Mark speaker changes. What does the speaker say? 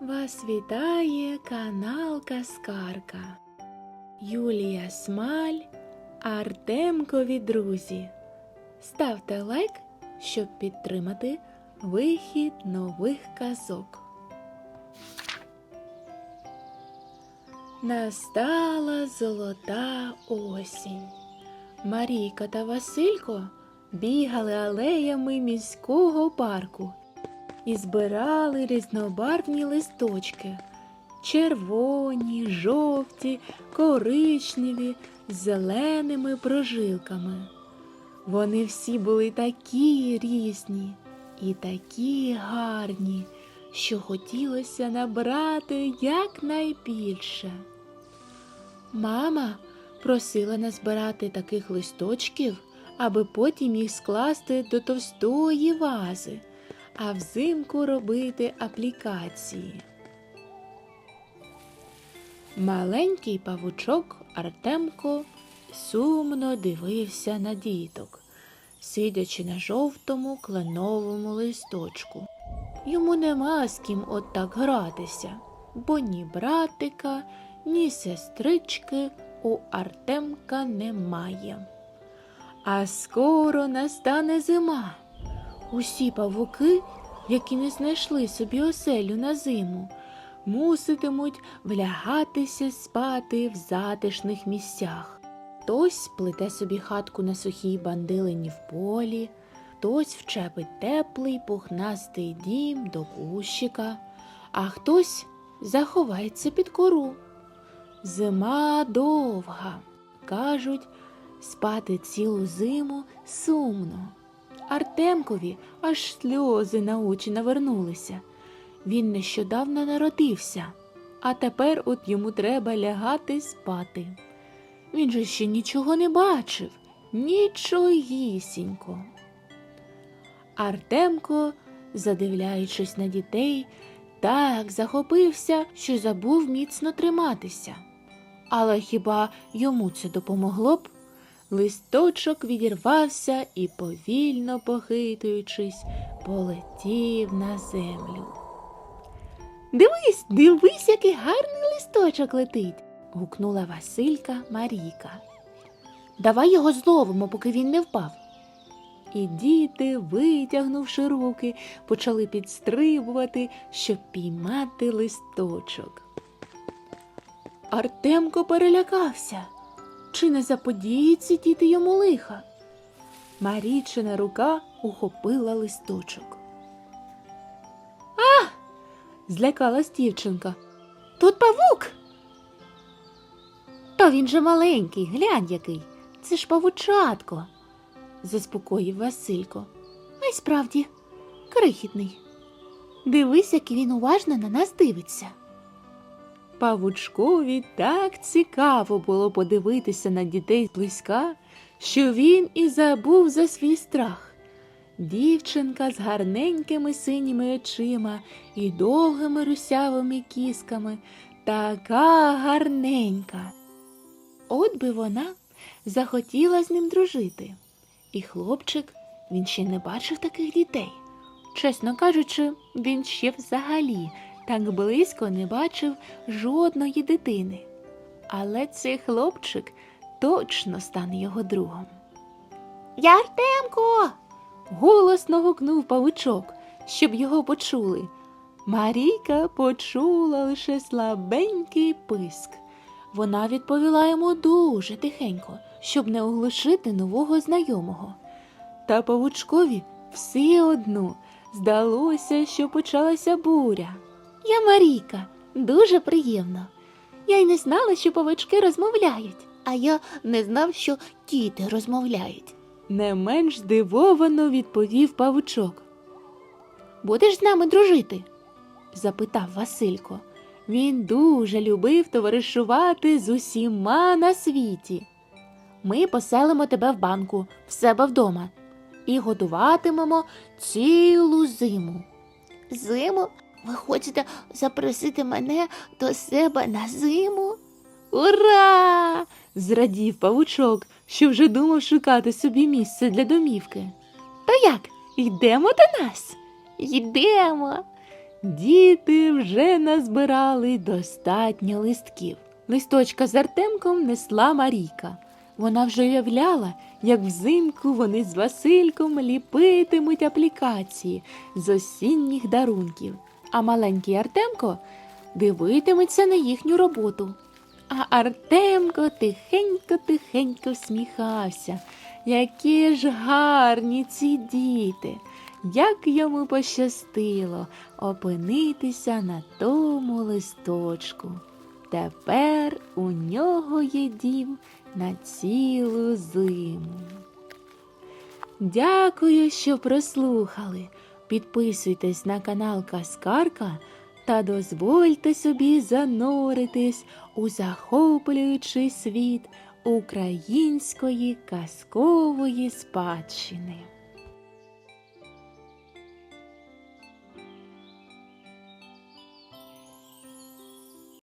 Speaker 1: Вас вітає канал Каскарка. Юлія Смаль, Артемкові друзі. Ставте лайк, щоб підтримати вихід нових казок. Настала золота осінь. Марійка та Василько бігали алеями міського парку і збирали різнобарвні листочки червоні, жовті, коричневі, з зеленими прожилками. Вони всі були такі різні і такі гарні, що хотілося набрати якнайбільше. Мама просила назбирати таких листочків, аби потім їх скласти до товстої вази, а взимку робити аплікації. Маленький павучок Артемко сумно дивився на діток, сидячи на жовтому кленовому листочку. Йому нема з ким от так гратися, бо ні братика, ні сестрички у Артемка немає. А скоро настане зима. Усі павуки, які не знайшли собі оселю на зиму, муситимуть влягатися спати в затишних місцях. Хтось плете собі хатку на сухій бандилині в полі, хтось вчепить теплий пухнастий дім до кущика, а хтось заховається під кору. Зима довга, кажуть, спати цілу зиму сумно. Артемкові аж сльози на очі навернулися. Він нещодавно народився, а тепер от йому треба лягати спати. Він же ще нічого не бачив, нічогісінько. Артемко, задивляючись на дітей, так захопився, що забув міцно триматися. Але хіба йому це допомогло б? Листочок відірвався і, повільно похитуючись, полетів на землю. Дивись, дивись, який гарний листочок летить. гукнула Василька Марійка. Давай його зловимо, поки він не впав. І діти, витягнувши руки, почали підстрибувати, щоб піймати листочок. Артемко перелякався. Чи не заподіється діти йому лиха? Марічина рука ухопила листочок. А! злякалась дівчинка. Тут павук. Та він же маленький, глянь який. Це ж павучатко, заспокоїв Василько. А й справді, крихітний. Дивись, як він уважно на нас дивиться. Павучкові так цікаво було подивитися на дітей зблизька, що він і забув за свій страх. Дівчинка з гарненькими синіми очима і довгими русявими кісками, така гарненька. От би вона захотіла з ним дружити. І хлопчик він ще не бачив таких дітей. Чесно кажучи, він ще взагалі так близько не бачив жодної дитини. Але цей хлопчик точно стане його другом. Я Артемко. голосно гукнув павучок, щоб його почули. Марійка почула лише слабенький писк. Вона відповіла йому дуже тихенько, щоб не оглушити нового знайомого. Та павучкові все одно здалося, що почалася буря. Я Марійка, дуже приємно. Я й не знала, що павички розмовляють, а я не знав, що діти розмовляють. Не менш здивовано відповів павучок. Будеш з нами дружити? запитав Василько. Він дуже любив товаришувати з усіма на світі. Ми поселимо тебе в банку в себе вдома і годуватимемо цілу зиму. Зиму? Ви хочете запросити мене до себе на зиму? Ура! зрадів павучок, що вже думав шукати собі місце для домівки. То як, йдемо до нас? Йдемо. Діти вже назбирали достатньо листків. Листочка з Артемком несла Марійка. Вона вже уявляла, як взимку вони з Васильком ліпитимуть аплікації з осінніх дарунків, а маленький Артемко дивитиметься на їхню роботу. А Артемко тихенько-тихенько всміхався. Які ж гарні ці діти, як йому пощастило опинитися на тому листочку. Тепер у нього є дім на цілу зиму. Дякую, що прослухали. Підписуйтесь на канал Каскарка та дозвольте собі зануритись у захоплюючий світ української казкової спадщини.